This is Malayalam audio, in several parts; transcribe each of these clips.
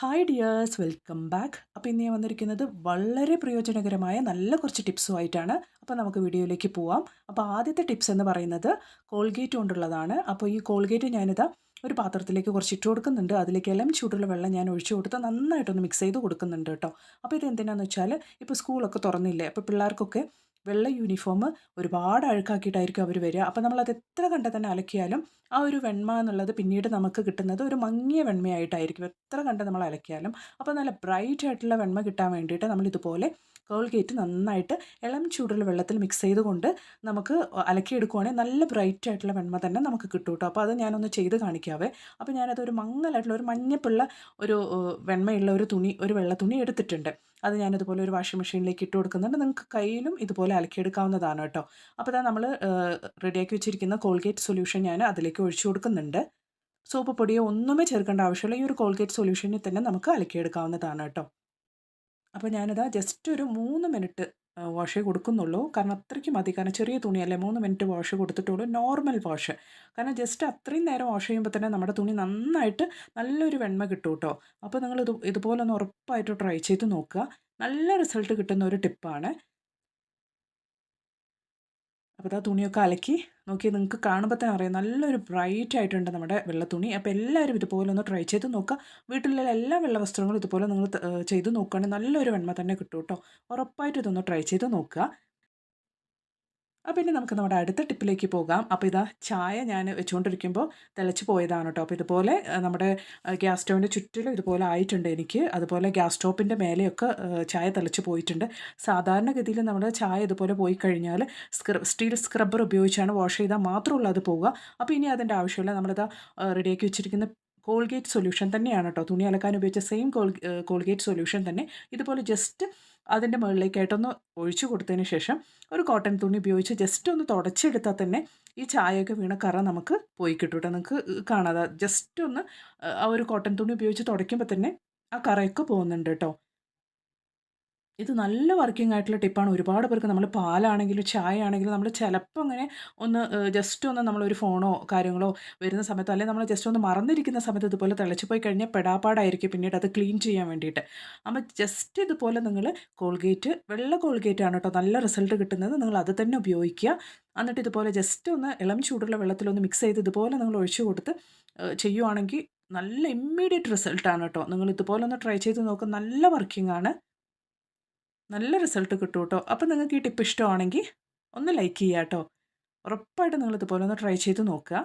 ഹായ് ഡിയേഴ്സ് വെൽക്കം ബാക്ക് അപ്പോൾ ഇന്ന് ഞാൻ വന്നിരിക്കുന്നത് വളരെ പ്രയോജനകരമായ നല്ല കുറച്ച് ടിപ്സുമായിട്ടാണ്. അപ്പോൾ നമുക്ക് വീഡിയോയിലേക്ക് പോവാം. അപ്പോൾ ആദ്യത്തെ ടിപ്സ് എന്ന് പറയുന്നത് കോൾഗേറ്റ് കൊണ്ടുള്ളതാണ്. അപ്പോൾ ഈ കോൾഗേറ്റ് ഞാനിത് ഒരു പാത്രത്തിലേക്ക് കുറച്ച് ഇട്ട് കൊടുക്കുന്നുണ്ട്. അതിലേക്ക് എല്ലാം ചൂടുള്ള വെള്ളം ഞാൻ ഒഴിച്ചു കൊടുത്ത് നന്നായിട്ടൊന്ന് മിക്സ് ചെയ്ത് കൊടുക്കുന്നുണ്ട് കേട്ടോ. അപ്പോൾ ഇത് എന്തിനാണെന്ന് വെച്ചാൽ ഇപ്പോൾ സ്കൂളൊക്കെ തുറന്നില്ലേ? അപ്പോൾ പിള്ളേർക്കൊക്കെ വെള്ള യൂണിഫോം ഒരുപാട് അഴുക്കാക്കിയിട്ടായിരിക്കും അവർ വരിക. അപ്പോൾ നമ്മളത് എത്ര കണ്ട തന്നെ അലക്കിയാലും ആ ഒരു വെണ്മ എന്നുള്ളത് പിന്നീട് നമുക്ക് കിട്ടുന്നത് ഒരു മങ്ങിയ വെണ്മയായിട്ടായിരിക്കും. എത്ര കണ്ട നമ്മൾ അലക്കിയാലും. അപ്പോൾ നല്ല ബ്രൈറ്റ് ആയിട്ടുള്ള വെണ്മ കിട്ടാൻ വേണ്ടിയിട്ട് നമ്മൾ ഇതുപോലെ കോൾഗേറ്റ് നന്നായിട്ട് ഇളം ചൂടുള്ള വെള്ളത്തിൽ മിക്സ് ചെയ്തുകൊണ്ട് നമുക്ക് അലക്കിയെടുക്കുവാണെങ്കിൽ നല്ല ബ്രൈറ്റ് ആയിട്ടുള്ള വെണ്മ തന്നെ നമുക്ക് കിട്ടും കേട്ടോ. അപ്പോൾ അത് ഞാനൊന്ന് ചെയ്ത് കാണിക്കാവേ. അപ്പോൾ ഞാനത് ഒരു മങ്ങലായിട്ടുള്ള ഒരു മഞ്ഞപ്പുള്ള ഒരു വെണ്മയുള്ള ഒരു തുണി ഒരു വെള്ള തുണി എടുത്തിട്ടുണ്ട്. അത് ഞാനിതുപോലെ ഒരു വാഷിംഗ് മെഷീനിലേക്ക് ഇട്ട് കൊടുക്കുന്നുണ്ട്. നിങ്ങൾക്ക് കയ്യിലും ഇതുപോലെ അലക്കിയെടുക്കാവുന്നതാണ് കേട്ടോ. അപ്പോൾ ഇതാ നമ്മൾ റെഡിയാക്കി വെച്ചിരിക്കുന്ന കോൾഗേറ്റ് സൊല്യൂഷൻ ഞാൻ അതിലേക്ക് ഒഴിച്ചു കൊടുക്കുന്നുണ്ട്. സോപ്പ് പൊടിയോ ഒന്നുമേ ചേർക്കേണ്ട ആവശ്യമില്ല. ഈ ഒരു കോൾഗേറ്റ് സൊല്യൂഷനിൽ തന്നെ നമുക്ക് അലക്കിയെടുക്കാവുന്നതാണ് കേട്ടോ. അപ്പോൾ ഞാനിതാ ജസ്റ്റ് ഒരു മൂന്ന് മിനിറ്റ് വാഷേ കൊടുക്കുന്നുള്ളൂ. കാരണം അത്രയ്ക്ക് മതി. കാരണം ചെറിയ തുണിയല്ലേ മൂന്ന് മിനിറ്റ് വാഷ് കൊടുത്തിട്ടുള്ളൂ. Normal wash. കാരണം ജസ്റ്റ് അത്രയും നേരം വാഷ് ചെയ്യുമ്പോൾ തന്നെ നമ്മുടെ തുണി നന്നായിട്ട് നല്ലൊരു വെണ്മ കിട്ടും കേട്ടോ അപ്പോൾ നിങ്ങൾ ഇത് ഇതുപോലെ ഒന്ന് ഉറപ്പായിട്ട് ട്രൈ ചെയ്ത് നോക്കുക. നല്ല റിസൾട്ട് കിട്ടുന്ന ഒരു ടിപ്പാണ്. അപ്പോൾ ആ തുണിയൊക്കെ അലക്കി. നോക്കി നിങ്ങൾക്ക് കാണുമ്പോൾ തന്നെ അറിയാം നല്ലൊരു ബ്രൈറ്റ് ആയിട്ടുണ്ട് നമ്മുടെ വെള്ള തുണി അപ്പോൾ എല്ലാവരും ഇതുപോലെ ഒന്ന് ട്രൈ ചെയ്ത് നോക്കുക. വീട്ടിലുള്ള എല്ലാ വെള്ള വസ്ത്രങ്ങളും ഇതുപോലെ നിങ്ങൾ ചെയ്ത് നോക്കുകയാണെങ്കിൽ നല്ലൊരു വെണ്മ തന്നെ കിട്ടും കേട്ടോ. ഉറപ്പായിട്ട് ഇതൊന്ന് ട്രൈ ചെയ്ത് നോക്കുക. അപ്പോൾ ഇനി നമുക്ക് നമ്മുടെ അടുത്ത ടിപ്പിലേക്ക് പോകാം. അപ്പോൾ ഇതാ ചായ ഞാൻ വെച്ചുകൊണ്ടിരിക്കുമ്പോൾ തിളച്ച് പോയതാണ് കേട്ടോ. അപ്പോൾ ഇതുപോലെ നമ്മുടെ ഗ്യാസ് സ്റ്റോവിന്റെ ചുറ്റിലും ഇതുപോലെ ആയിട്ടുണ്ട് എനിക്ക്. അതുപോലെ ഗ്യാസ് സ്റ്റോപ്പിന്റെ മേലെയൊക്കെ ചായ തിളച്ച് പോയിട്ടുണ്ട്. സാധാരണഗതിയിൽ നമ്മൾ ചായ ഇതുപോലെ പോയി കഴിഞ്ഞാൽ സ്ക്രബ് സ്റ്റീൽ സ്ക്രബ്ബർ ഉപയോഗിച്ചാണ് വാഷ് ചെയ്താൽ മാത്രമുള്ള അത് പോവുക. അപ്പോൾ ഇനി അതിന്റെ ആവശ്യമില്ല. നമ്മളിതാ റെഡിയാക്കി വെച്ചിരിക്കുന്ന കോൾഗേറ്റ് സൊല്യൂഷൻ തന്നെയാണ് കേട്ടോ. തുണി അലക്കാൻ ഉപയോഗിച്ച സെയിം കോൾ കോൾഗേറ്റ് സൊല്യൂഷൻ തന്നെ. ഇതുപോലെ ജസ്റ്റ് അതിന്റെ മുകളിലേക്കായിട്ടൊന്ന് ഒഴിച്ചു കൊടുത്തതിന് ശേഷം ഒരു കോട്ടൺ തുണി ഉപയോഗിച്ച് ജസ്റ്റ് ഒന്ന് തുടച്ചെടുത്താൽ തന്നെ ഈ ചായയൊക്കെ വീണ കറ നമുക്ക് പോയി കിട്ടും നമുക്ക് കാണാതെ ജസ്റ്റ് ഒന്ന് ആ ഒരു കോട്ടൺ തുണി ഉപയോഗിച്ച് തുടയ്ക്കുമ്പോൾ തന്നെ ആ കറയൊക്കെ പോകുന്നുണ്ട് കേട്ടോ. ഇത് നല്ല വർക്കിംഗ് ആയിട്ടുള്ള ടിപ്പാണ് ഒരുപാട് പേർക്ക് നമ്മൾ പാലാണെങ്കിലും ചായ ആണെങ്കിലും നമ്മൾ ചിലപ്പോൾ അങ്ങനെ ഒന്ന് ജസ്റ്റ് ഒന്ന് നമ്മളൊരു ഫോണോ കാര്യങ്ങളോ വരുന്ന സമയത്തോ അല്ലെങ്കിൽ നമ്മൾ ജസ്റ്റ് ഒന്ന് മറന്നിരിക്കുന്ന സമയത്ത് ഇതുപോലെ തിളച്ച് പോയി കഴിഞ്ഞാൽ പെടാപ്പാടായിരിക്കും പിന്നീട് അത് ക്ലീൻ ചെയ്യാൻ വേണ്ടിയിട്ട്. അപ്പോൾ ജസ്റ്റ് ഇതുപോലെ നിങ്ങൾ കോൾഗേറ്റ് വെള്ള കോൾഗേറ്റ് ആണ് കേട്ടോ നല്ല റിസൾട്ട് കിട്ടുന്നത്. നിങ്ങൾ അത് തന്നെ ഉപയോഗിക്കുക. എന്നിട്ട് ഇതുപോലെ ജസ്റ്റ് ഒന്ന് ഇളം ചൂടുള്ള വെള്ളത്തിലൊന്ന് മിക്സ് ചെയ്ത് ഇതുപോലെ നിങ്ങൾ ഒഴിച്ചു കൊടുത്ത് ചെയ്യുവാണെങ്കിൽ നല്ല ഇമ്മീഡിയറ്റ് റിസൾട്ടാണ് കേട്ടോ നിങ്ങൾ ഇതുപോലെ ഒന്ന് ട്രൈ ചെയ്ത് നോക്കുക നല്ല വർക്കിംഗ് ആണ്. നല്ല റിസൾട്ട് കിട്ടും കേട്ടോ അപ്പോൾ നിങ്ങൾക്ക് ഈ ടിപ്പ് ഇഷ്ടമാണെങ്കിൽ ഒന്ന് ലൈക്ക് ചെയ്യുക കേട്ടോ ഉറപ്പായിട്ട് നിങ്ങളിതുപോലെ ഒന്ന് ട്രൈ ചെയ്ത് നോക്കുക.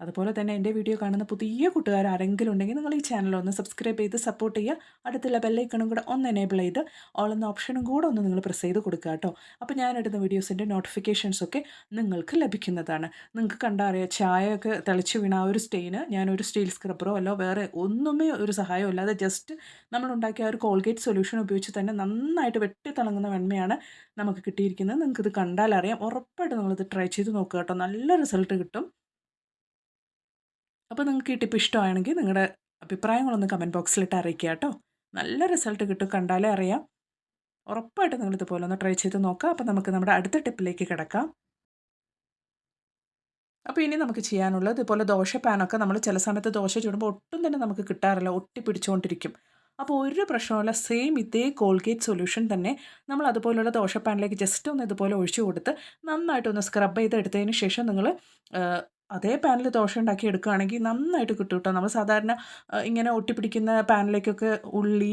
അതുപോലെ തന്നെ എന്റെ വീഡിയോ കാണുന്ന പുതിയ കൂട്ടുകാർ ആരെങ്കിലും ഉണ്ടെങ്കിൽ നിങ്ങൾ ഈ ചാനൽ ഒന്ന് സബ്സ്ക്രൈബ് ചെയ്ത് സപ്പോർട്ട് ചെയ്യുക. അടുത്തുള്ള ബെല്ലൈക്കണും കൂടെ ഒന്ന് എനേബിൾ ചെയ്ത് ഓൾ എന്ന ഓപ്ഷനും കൂടെ ഒന്ന് നിങ്ങൾ പ്രസ് ചെയ്ത് കൊടുക്കുക കേട്ടോ. അപ്പോൾ ഞാനിടുന്ന വീഡിയോസിന്റെ നോട്ടിഫിക്കേഷൻസൊക്കെ നിങ്ങൾക്ക് ലഭിക്കുന്നതാണ്. നിങ്ങൾക്ക് കണ്ടാൽ അറിയാം ചായയൊക്കെ തിളച്ച് വീണ ആ ഒരു സ്റ്റെയിന് ഞാനൊരു സ്റ്റീൽ സ്ക്രബറോ അല്ലോ വേറെ ഒന്നുമേ ഒരു സഹായമോ ഇല്ലാതെ ജസ്റ്റ് നമ്മളുണ്ടാക്കിയ ആ ഒരു കോൾഗേറ്റ് സൊല്യൂഷൻ ഉപയോഗിച്ച് തന്നെ നന്നായിട്ട് വെട്ടി തിളങ്ങുന്ന വെണ്മയാണ് നമുക്ക് കിട്ടിയിരിക്കുന്നത്. നിങ്ങൾക്കിത് കണ്ടാൽ അറിയാം. ഉറപ്പായിട്ട് നിങ്ങളിത് ട്രൈ ചെയ്ത് നോക്കുക കേട്ടോ. നല്ല റിസൾട്ട് കിട്ടും. അപ്പോൾ നിങ്ങൾക്ക് ഈ ടിപ്പ് ഇഷ്ടമാണെങ്കിൽ നിങ്ങളുടെ അഭിപ്രായങ്ങളൊന്ന് കമന്റ് ബോക്സിലിട്ട് അറിയിക്കുക കേട്ടോ. നല്ല റിസൾട്ട് കിട്ടും കണ്ടാലേ അറിയാം. ഉറപ്പായിട്ട് നിങ്ങൾ ഇതുപോലെ ഒന്ന് ട്രൈ ചെയ്ത് നോക്കാം അപ്പോൾ നമുക്ക് നമ്മുടെ അടുത്ത ടിപ്പിലേക്ക് കിടക്കാം. അപ്പോൾ ഇനി നമുക്ക് ചെയ്യാനുള്ളത് ഇതുപോലെ ദോശ പാനൊക്കെ നമ്മൾ ചില സമയത്ത് ദോശ ചൂടുമ്പോൾ ഒട്ടും തന്നെ നമുക്ക് കിട്ടാറില്ല ഒട്ടി പിടിച്ചുകൊണ്ടിരിക്കും അപ്പോൾ ഒരു പ്രശ്നമല്ല സെയിം ഇതേ കോൾഗേറ്റ് സൊല്യൂഷൻ തന്നെ നമ്മൾ അതുപോലുള്ള ദോശ പാനിലേക്ക് ജസ്റ്റ് ഒന്ന് ഇതുപോലെ ഒഴിച്ചു കൊടുത്ത് നന്നായിട്ടൊന്ന് സ്ക്രബ് ചെയ്ത് എടുത്തതിന് ശേഷം നിങ്ങൾ അതേ പാനിൽ ദോശ ഉണ്ടാക്കി എടുക്കുകയാണെങ്കിൽ നന്നായിട്ട് കിട്ടും കേട്ടോ. നമ്മൾ സാധാരണ ഇങ്ങനെ ഒട്ടിപ്പിടിക്കുന്ന പാനിലേക്കൊക്കെ ഉള്ളി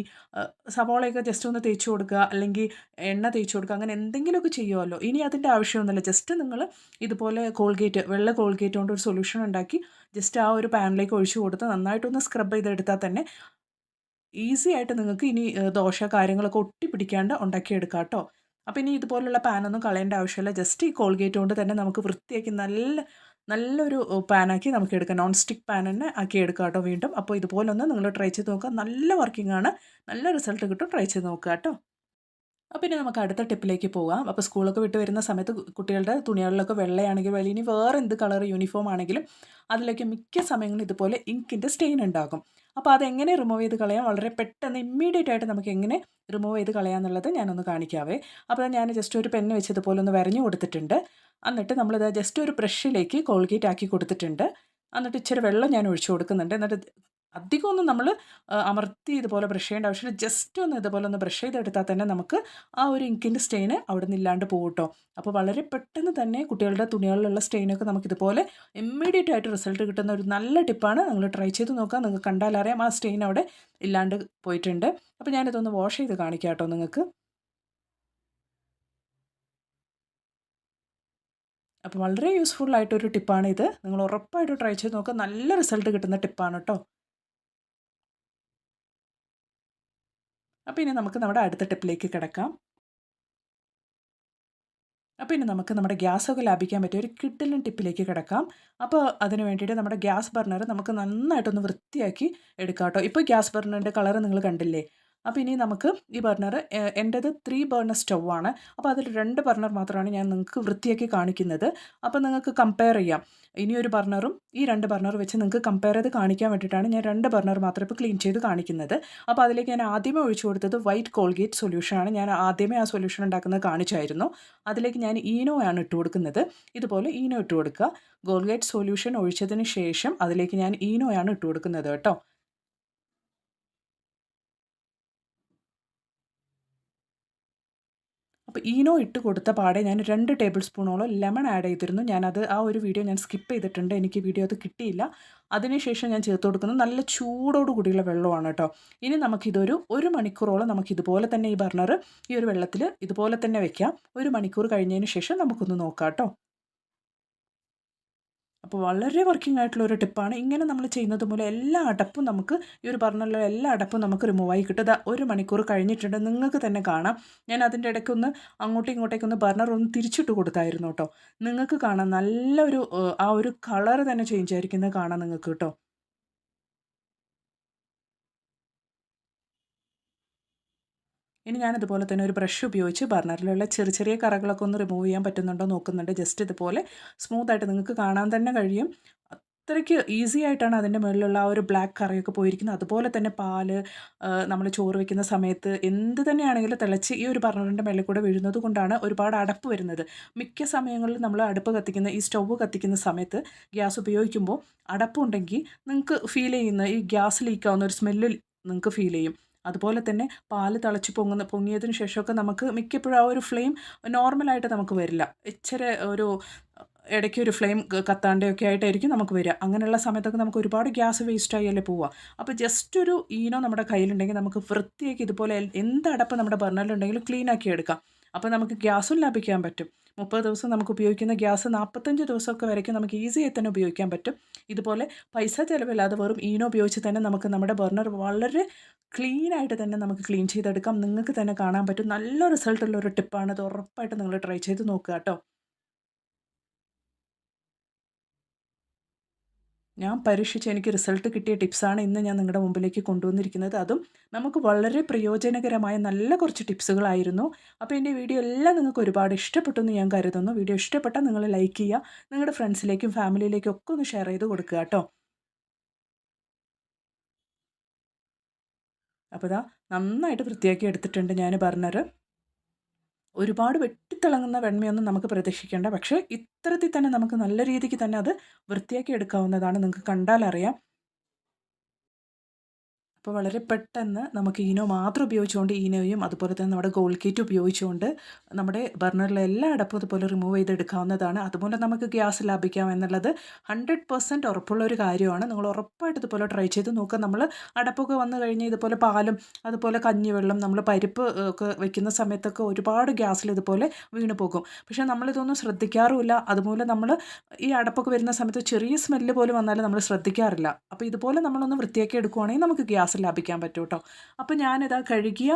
സവാളയൊക്കെ ജസ്റ്റ് ഒന്ന് തേച്ച് കൊടുക്കുക അല്ലെങ്കിൽ എണ്ണ തേച്ച് കൊടുക്കുക അങ്ങനെ എന്തെങ്കിലുമൊക്കെ ചെയ്യുമല്ലോ. ഇനി അതിന്റെ ആവശ്യമൊന്നുമില്ല. ജസ്റ്റ് നിങ്ങൾ ഇതുപോലെ കോൾഗേറ്റ് വെള്ള കോൾഗേറ്റ് കൊണ്ട് ഒരു സൊല്യൂഷൻ ഉണ്ടാക്കി ജസ്റ്റ് ആ ഒരു പാനിലേക്ക് ഒഴിച്ചു കൊടുത്ത് നന്നായിട്ടൊന്ന് സ്ക്രബ് ചെയ്തെടുത്താൽ തന്നെ ഈസി ആയിട്ട് നിങ്ങൾക്ക് ഇനി ദോശ കാര്യങ്ങളൊക്കെ ഒട്ടിപ്പിടിക്കാണ്ട് ഉണ്ടാക്കിയെടുക്കാം കേട്ടോ. അപ്പോൾ ഇനി ഇതുപോലുള്ള പാനൊന്നും കളയേണ്ട ആവശ്യമില്ല. ജസ്റ്റ് ഈ കോൾഗേറ്റ് കൊണ്ട് തന്നെ നമുക്ക് വൃത്തിയാക്കി നല്ല നല്ലൊരു പാനാക്കി നമുക്ക് എടുക്കാം നോൺ സ്റ്റിക്ക് പാൻ തന്നെ ആക്കി എടുക്കാം കേട്ടോ വീണ്ടും. അപ്പോൾ ഇതുപോലൊന്ന് നിങ്ങൾ ട്രൈ ചെയ്ത് നോക്കുക. നല്ല വർക്കിംഗ് ആണ്. നല്ല റിസൾട്ട് കിട്ടും. ട്രൈ ചെയ്ത് നോക്കുക കേട്ടോ. പിന്നെ നമുക്ക് അടുത്ത ടിപ്പിലേക്ക് പോകാം. അപ്പോൾ സ്കൂളൊക്കെ വിട്ട് വരുന്ന സമയത്ത് കുട്ടികളുടെ തുണികളിലൊക്കെ വെള്ളയാണെങ്കിൽ വെള്ളി ഇനി വേറെ എന്ത് കളർ യൂണിഫോം ആണെങ്കിലും അതിലൊക്കെ മിക്ക സമയങ്ങളും ഇതുപോലെ ഇങ്കിന്റെ സ്റ്റെയിൻ ഉണ്ടാകും. അപ്പോൾ അതെങ്ങനെ റിമൂവ് ചെയ്ത് കളയാം? വളരെ പെട്ടെന്ന് ഇമ്മീഡിയറ്റ് ആയിട്ട് നമുക്ക് എങ്ങനെ റിമൂവ് ചെയ്ത് കളയാമെന്നുള്ളത് ഞാനൊന്ന് കാണിക്കാവേ. അപ്പോൾ ഞാൻ ജസ്റ്റ് ഒരു പെണ്ണ് വെച്ച് ഇതുപോലെ ഒന്ന് വരഞ്ഞു കൊടുത്തിട്ടുണ്ട്. എന്നിട്ട് നമ്മളിത് ജസ്റ്റ് ഒരു ബ്രഷിലേക്ക് കോൾഗേറ്റ് ആക്കി കൊടുത്തിട്ടുണ്ട്. എന്നിട്ട് ഇച്ചിരി വെള്ളം ഞാൻ ഒഴിച്ചു കൊടുക്കുന്നുണ്ട്. എന്നിട്ട് അധികമൊന്നും നമ്മൾ അമർത്തി ഇതുപോലെ ബ്രഷ് ചെയ്യേണ്ട ആവശ്യമില്ല. ജസ്റ്റ് ഒന്ന് ഇതുപോലെ ഒന്ന് ബ്രഷ് ചെയ്തെടുത്താൽ തന്നെ നമുക്ക് ആ ഒരു ഇങ്കിന്റെ സ്റ്റെയിൻ അവിടെ നിന്ന് ഇല്ലാണ്ട് പോകട്ടോ കേട്ടോ അപ്പോൾ വളരെ പെട്ടെന്ന് തന്നെ കുട്ടികളുടെ തുണികളിലുള്ള സ്റ്റെയിനൊക്കെ നമുക്ക് ഇതുപോലെ ഇമ്മീഡിയറ്റ് ആയിട്ട് റിസൾട്ട് കിട്ടുന്ന ഒരു നല്ല ടിപ്പാണ് നിങ്ങൾ ട്രൈ ചെയ്ത് നോക്കുക. നിങ്ങൾക്ക് കണ്ടാൽ അറിയാം ആ സ്റ്റെയിൻ അവിടെ ഇല്ലാണ്ട് പോയിട്ടുണ്ട്. അപ്പോൾ ഞാനിതൊന്ന് വാഷ് ചെയ്ത് കാണിക്കാം കേട്ടോ നിങ്ങൾക്ക്. അപ്പോൾ വളരെ യൂസ്ഫുൾ ആയിട്ടൊരു ടിപ്പാണ് ഇത്. നിങ്ങൾ ഉറപ്പായിട്ട് ട്രൈ ചെയ്ത് നോക്കുക. നല്ല റിസൾട്ട് കിട്ടുന്ന ടിപ്പാണ് കേട്ടോ അപ്പോൾ ഇനി നമുക്ക് നമ്മുടെ അടുത്ത ടിപ്പിലേക്ക് കിടക്കാം. അപ്പോൾ ഇനി നമുക്ക് നമ്മുടെ ഗ്യാസൊക്കെ ലാഭിക്കാൻ പറ്റിയ ഒരു കിഡിലും ടിപ്പിലേക്ക് കിടക്കാം. അപ്പോൾ അതിന് വേണ്ടിയിട്ട് നമ്മുടെ ഗ്യാസ് ബർണർ നമുക്ക് നന്നായിട്ടൊന്ന് വൃത്തിയാക്കി എടുക്കാം കേട്ടോ. ഇപ്പോൾ ഗ്യാസ് ബർണറിന്റെ കളർ നിങ്ങൾ കണ്ടില്ലേ? അപ്പോൾ ഇനി നമുക്ക് ഈ ബർണർ എന്റേത് ത്രീ ബർണർ സ്റ്റൗ ആണ്. അപ്പോൾ അതിൽ രണ്ട് ബർണർ മാത്രമാണ് ഞാൻ നിങ്ങൾക്ക് വൃത്തിയാക്കി കാണിക്കുന്നത്. അപ്പോൾ നിങ്ങൾക്ക് കമ്പയർ ചെയ്യാം. ഇനി ഒരു ബർണറും ഈ രണ്ട് ബർണർ വെച്ച് നിങ്ങൾക്ക് കമ്പയർ ചെയ്ത് കാണിക്കാൻ വേണ്ടിയിട്ടാണ് ഞാൻ രണ്ട് ബർണർ മാത്രം ഇപ്പോൾ ക്ലീൻ ചെയ്ത് കാണിക്കുന്നത്. അപ്പോൾ അതിലേക്ക് ഞാൻ ആദ്യമേ ഒഴിച്ചു കൊടുത്തത് വൈറ്റ് കോൾഗേറ്റ് സൊല്യൂഷനാണ് ഞാൻ ആദ്യമേ ആ സൊല്യൂഷൻ ഉണ്ടാക്കുന്നത് കാണിച്ചായിരുന്നു. അതിലേക്ക് ഞാൻ ഈനോ ആണ് ഇട്ട് കൊടുക്കുന്നത്. ഇതുപോലെ ഈനോ ഇട്ട് കൊടുക്കുക. ഗോൾഗേറ്റ് സൊല്യൂഷൻ ഒഴിച്ചതിന് ശേഷം അതിലേക്ക് ഞാൻ ഈനോ ആണ് ഇട്ട് കൊടുക്കുന്നത് കേട്ടോ. അപ്പോൾ ഈനോ ഇട്ട് കൊടുത്ത പാടെ ഞാൻ രണ്ട് ടേബിൾ സ്പൂണോളം ലെമൺ ആഡ് ചെയ്തിരുന്നു. ഞാനത് ആ ഒരു വീഡിയോ ഞാൻ സ്കിപ്പ് ചെയ്തിട്ടുണ്ട്. എനിക്ക് വീഡിയോ അത് കിട്ടിയില്ല. അതിനുശേഷം ഞാൻ ചേർത്ത് കൊടുക്കുന്നത് നല്ല ചൂടോട് കൂടിയുള്ള വെള്ളമാണ് കേട്ടോ. ഇനി നമുക്കിതൊരു ഒരു മണിക്കൂറോളം നമുക്ക് ഇതുപോലെ തന്നെ ഈ ബർണർ ഈ ഒരു വെള്ളത്തിൽ ഇതുപോലെ തന്നെ വെക്കാം. ഒരു മണിക്കൂർ കഴിഞ്ഞതിന് ശേഷം നമുക്കൊന്ന് നോക്കാം കേട്ടോ. അപ്പോൾ വളരെ വർക്കിംഗ് ആയിട്ടുള്ള ഒരു ടിപ്പാണ് ഇങ്ങനെ നമ്മൾ ചെയ്യുന്നത് മൂലം എല്ലാ അടപ്പും നമുക്ക് ഈ ഒരു പറഞ്ഞുള്ള എല്ലാ അടപ്പും നമുക്ക് റിമൂവായി കിട്ടും. ഒരു മണിക്കൂർ കഴിഞ്ഞിട്ടുണ്ട്. നിങ്ങൾക്ക് തന്നെ കാണാം. ഞാൻ അതിന്റെ ഇടയ്ക്കൊന്ന് അങ്ങോട്ടും ഇങ്ങോട്ടേക്കൊന്ന് ബർണർ ഒന്ന് തിരിച്ചിട്ട് കൊടുത്തായിരുന്നു കേട്ടോ. നിങ്ങൾക്ക് കാണാം നല്ലൊരു ആ ഒരു കളർ തന്നെ ചേഞ്ച് ആയിരിക്കുന്നത് കാണാം നിങ്ങൾക്ക് കേട്ടോ. ഇനി ഞാനിതുപോലെ തന്നെ ഒരു ബ്രഷ് ഉപയോഗിച്ച് ബർണറിലുള്ള ചെറിയ ചെറിയ കറകളൊക്കെ ഒന്ന് റിമൂവ് ചെയ്യാൻ പറ്റുന്നുണ്ടോ നോക്കുന്നുണ്ട്. ജസ്റ്റ് ഇതുപോലെ സ്മൂത്തായിട്ട് നിങ്ങൾക്ക് കാണാൻ തന്നെ കഴിയും. അത്രയ്ക്ക് ഈസി ആയിട്ടാണ് അതിന്റെ മുകളിലുള്ള ആ ഒരു ബ്ലാക്ക് കറിയൊക്കെ പോയിരിക്കുന്നത്. അതുപോലെ തന്നെ പാൽ നമ്മൾ ചോറ് വെക്കുന്ന സമയത്ത് എന്ത് തന്നെയാണെങ്കിലും തിളച്ച് ഈ ഒരു ബർണറിന്റെ മേളിൽ കൂടെ വീഴുന്നത് കൊണ്ടാണ് ഒരുപാട് അടപ്പ് വരുന്നത്. മിക്ക സമയങ്ങളിൽ നമ്മൾ അടുപ്പ് കത്തിക്കുന്ന ഈ സ്റ്റൗവ് കത്തിക്കുന്ന സമയത്ത് ഗ്യാസ് ഉപയോഗിക്കുമ്പോൾ അടപ്പുണ്ടെങ്കിൽ നിങ്ങൾക്ക് ഫീൽ ചെയ്യുന്ന ഈ ഗ്യാസ് ലീക്കാവുന്ന ഒരു സ്മെല്ല് നിങ്ങൾക്ക് ഫീൽ ചെയ്യും. അതുപോലെ തന്നെ പാൽ തിളച്ച് പൊങ്ങുന്ന പൊങ്ങിയതിന് ശേഷമൊക്കെ നമുക്ക് മിക്കപ്പോഴും ആ ഒരു ഫ്ലെയിം നോർമലായിട്ട് നമുക്ക് വരില്ല. ഇച്ചിരി ഒരു ഇടയ്ക്ക് ഒരു ഫ്ലെയിം കത്താണ്ടൊക്കെ ആയിട്ടായിരിക്കും നമുക്ക് വരിക. അങ്ങനെയുള്ള സമയത്തൊക്കെ നമുക്ക് ഒരുപാട് ഗ്യാസ് വേസ്റ്റ് അല്ലേ പോവുക. അപ്പോൾ ജസ്റ്റ് ഒരു ഈനോ നമ്മുടെ കയ്യിലുണ്ടെങ്കിൽ നമുക്ക് വൃത്തിയാക്കി ഇതുപോലെ എന്ത് അടപ്പ് നമ്മുടെ ബർണറിലുണ്ടെങ്കിലും ക്ലീൻ ആക്കി എടുക്കാം. അപ്പോൾ നമുക്ക് ഗ്യാസും ലാഭിക്കാൻ പറ്റും. മുപ്പത് ദിവസം നമുക്ക് ഉപയോഗിക്കുന്ന ഗ്യാസ് നാൽപ്പത്തഞ്ച് ദിവസമൊക്കെ വരയ്ക്കും. നമുക്ക് ഈസിയായി തന്നെ ഉപയോഗിക്കാൻ പറ്റും. ഇതുപോലെ പൈസ ചിലവില്ലാതെ വെറും ഈനോ ഉപയോഗിച്ച് തന്നെ നമുക്ക് നമ്മുടെ ബർണർ വളരെ ക്ലീൻ ആയിട്ട് തന്നെ നമുക്ക് ക്ലീൻ ചെയ്തെടുക്കാം. നിങ്ങൾക്ക് തന്നെ കാണാൻ പറ്റും. നല്ല റിസൾട്ടുള്ള ഒരു ടിപ്പാണ് അത് ഉറപ്പായിട്ട് നിങ്ങൾ ട്രൈ ചെയ്ത് നോക്കുക കേട്ടോ. ഞാൻ പരീക്ഷിച്ച് എനിക്ക് റിസൾട്ട് കിട്ടിയ ടിപ്സാണ് ഇന്ന് ഞാൻ നിങ്ങളുടെ മുമ്പിലേക്ക് കൊണ്ടുവന്നിരിക്കുന്നത്. അതും നമുക്ക് വളരെ പ്രയോജനകരമായ നല്ല കുറച്ച് ടിപ്സുകളായിരുന്നു. അപ്പോൾ എന്റെ വീഡിയോ എല്ലാം നിങ്ങൾക്ക് ഒരുപാട് ഇഷ്ടപ്പെട്ടു എന്ന് ഞാൻ കരുതുന്നു. വീഡിയോ ഇഷ്ടപ്പെട്ടാൽ നിങ്ങൾ ലൈക്ക് ചെയ്യുക. നിങ്ങളുടെ ഫ്രണ്ട്സിലേക്കും ഫാമിലിയിലേക്കും ഒക്കെ ഒന്ന് ഷെയർ ചെയ്ത് കൊടുക്കുക കേട്ടോ. അപ്പോൾ ഇതാ നന്നായിട്ട് വൃത്തിയാക്കി എടുത്തിട്ടുണ്ട് ഞാൻ ബർണർ ഒരുപാട് വെട്ടിത്തിളങ്ങുന്ന വെണ്മയൊന്നും നമുക്ക് പ്രതീക്ഷിക്കേണ്ട. പക്ഷേ ഇത്തരത്തിൽ തന്നെ നമുക്ക് നല്ല രീതിക്ക് തന്നെ അത് വൃത്തിയാക്കി എടുക്കാവുന്നതാണ് നിങ്ങൾക്ക് കണ്ടാലറിയാം. അപ്പോൾ വളരെ പെട്ടെന്ന് നമുക്ക് ഈനോ മാത്രം ഉപയോഗിച്ചുകൊണ്ട് ഈനോയും അതുപോലെ തന്നെ നമ്മുടെ ഗോൾ കിറ്റ് ഉപയോഗിച്ചുകൊണ്ട് നമ്മുടെ ബർണറിലെ എല്ലാ അടപ്പും അതുപോലെ റിമൂവ് ചെയ്തെടുക്കാവുന്നതാണ്. അതുപോലെ നമുക്ക് ഗ്യാസ് ലാഭിക്കാം എന്നുള്ളത് ഹൺഡ്രഡ് പെർസെന്റ് ഉറപ്പുള്ള ഒരു കാര്യമാണ്. നിങ്ങൾ ഉറപ്പായിട്ട് ഇതുപോലെ ട്രൈ ചെയ്ത് നോക്കുക. നമ്മൾ അടപ്പൊക്കെ വന്നു കഴിഞ്ഞ് ഇതുപോലെ പാലും അതുപോലെ കഞ്ഞിവെള്ളം നമ്മൾ പരിപ്പ് ഒക്കെ വെക്കുന്ന സമയത്തൊക്കെ ഒരുപാട് ഗ്യാസിൽ ഇതുപോലെ വീണ് പോകും. പക്ഷേ നമ്മളിതൊന്നും ശ്രദ്ധിക്കാറുമില്ല. അതുപോലെ നമ്മൾ ഈ അടപ്പൊക്കെ വരുന്ന സമയത്ത് ചെറിയ സ്മെല്ല് പോലും വന്നാലും നമ്മൾ ശ്രദ്ധിക്കാറില്ല. അപ്പോൾ ഇതുപോലെ നമ്മളൊന്ന് വൃത്തിയാക്കി എടുക്കുവാണെങ്കിൽ നമുക്ക് ഗ്യാസ് ഗ്യാസ് ലാഭിക്കാൻ പറ്റും കേട്ടോ അപ്പോൾ ഞാനിതാ കഴുകിയ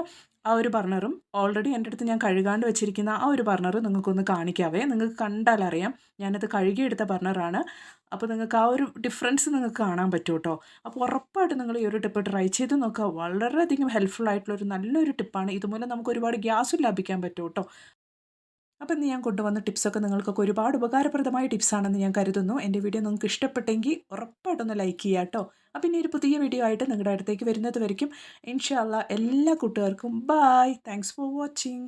ആ ഒരു ബർണറും ഓൾറെഡി എന്റെ അടുത്ത് ഞാൻ കഴുകാണ്ട് വെച്ചിരിക്കുന്ന ആ ഒരു ബർണർ നിങ്ങൾക്കൊന്ന് കാണിക്കാവേ. നിങ്ങൾക്ക് കണ്ടാൽ അറിയാം. ഞാനത് കഴുകിയെടുത്ത ബർണറാണ്. അപ്പോൾ നിങ്ങൾക്ക് ആ ഒരു ഡിഫറൻസ് നിങ്ങൾക്ക് കാണാൻ പറ്റും കേട്ടോ അപ്പോൾ ഉറപ്പായിട്ട് നിങ്ങൾ ഈ ഒരു ടിപ്പ് ട്രൈ ചെയ്ത് നോക്കുക. വളരെയധികം ഹെൽപ്ഫുൾ ആയിട്ടുള്ള ഒരു നല്ലൊരു ടിപ്പാണ്. ഇതുമൂലം നമുക്ക് ഒരുപാട് ഗ്യാസും ലാഭിക്കാൻ പറ്റും കേട്ടോ അപ്പോൾ ഞാൻ കൊണ്ടുവന്ന ടിപ്സൊക്കെ നിങ്ങൾക്കൊക്കെ ഒരുപാട് ഉപകാരപ്രദമായ ടിപ്സാണെന്ന് ഞാൻ കരുതുന്നു. എന്റെ വീഡിയോ നിങ്ങൾക്ക് ഇഷ്ടപ്പെട്ടെങ്കിൽ ഉറപ്പായിട്ടൊന്ന് ലൈക്ക് ചെയ്യുക കേട്ടോ. അപ്പോൾ ഇനി ഒരു പുതിയ വീഡിയോ ആയിട്ട് നിങ്ങളുടെ അടുത്തേക്ക് വരുന്നത് വരയ്ക്കും. ഇൻഷാല്ല എല്ലാ കൂട്ടുകാർക്കും. Bye thanks for watching